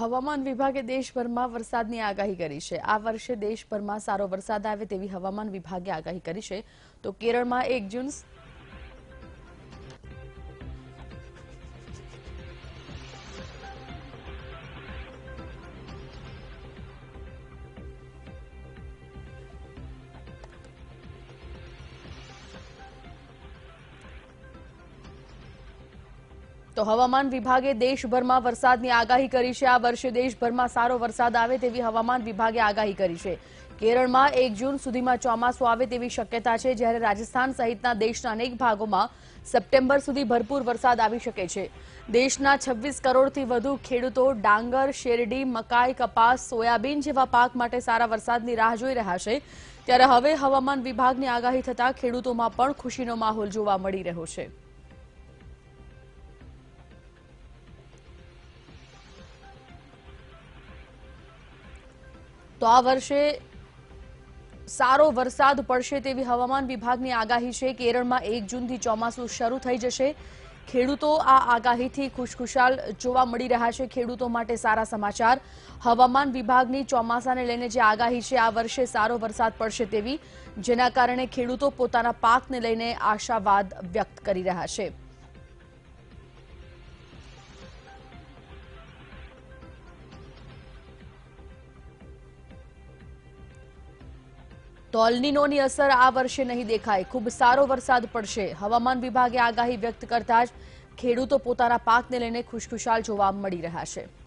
હવામાન વિભાગે દેશભરમાં વરસાદની આગાહી કરી છે. આ વર્ષે દેશભરમાં સારો વરસાદ આવે તેવી હવામાન વિભાગે આગાહી કરી છે. તો કેરળમાં એક જૂન તો હવામાન વિભાગે દેશભરમાં વરસાદની આગાહી કરી છે. આ વર્ષે દેશભરમાં સારો વરસાદ આવે તેવી હવામાન વિભાગે આગાહી કરી છે. કેરળમાં એક જૂન સુધીમાં ચોમાસું આવે તેવી શક્યતા છે, જ્યારે રાજસ્થાન સહિતના દેશના અનેક ભાગોમાં સપ્ટેમ્બર સુધી ભરપૂર વરસાદ આવી શકે છે. દેશના છવ્વીસ કરોડથી વધુ ખેડૂતો ડાંગર, શેરડી, મકાઈ, કપાસ, સોયાબીન જેવા પાક માટે સારા વરસાદની રાહ જોઈ રહ્યા છે. ત્યારે હવે હવામાન વિભાગની આગાહી થતાં ખેડૂતોમાં પણ ખુશીનો માહોલ જોવા મળી રહ્યો છે. તો આ વર્ષે સારો વરસાદ પડશે તેવી હવામાન વિભાગની આગાહી છે. કેરળમાં એક જૂનથી ચોમાસું શરૂ થઈ જશે. ખેડૂતો આ આગાહીથી ખુશખુશાલ જોવા મળી રહ્યા છે. ખેડૂતો માટે સારા સમાચાર. હવામાન વિભાગની ચોમાસાને લઈને જે આગાહી છે, આ વર્ષે સારો વરસાદ પડશે તેવી, જેના કારણે ખેડૂતો પોતાના પાકને લઈને આશાવાદ વ્યક્ત કરી રહ્યા છે. તો અલ્નિનોની અસર આ વર્ષે નહીં દેખાય. ખૂબ સારો વરસાદ પડશે. હવામાન વિભાગે આગાહી વ્યક્ત કરતા જ ખેડૂતો પોતાના પાકને લઈને ખુશખુશાલ જોવા મળી રહ્યા છે.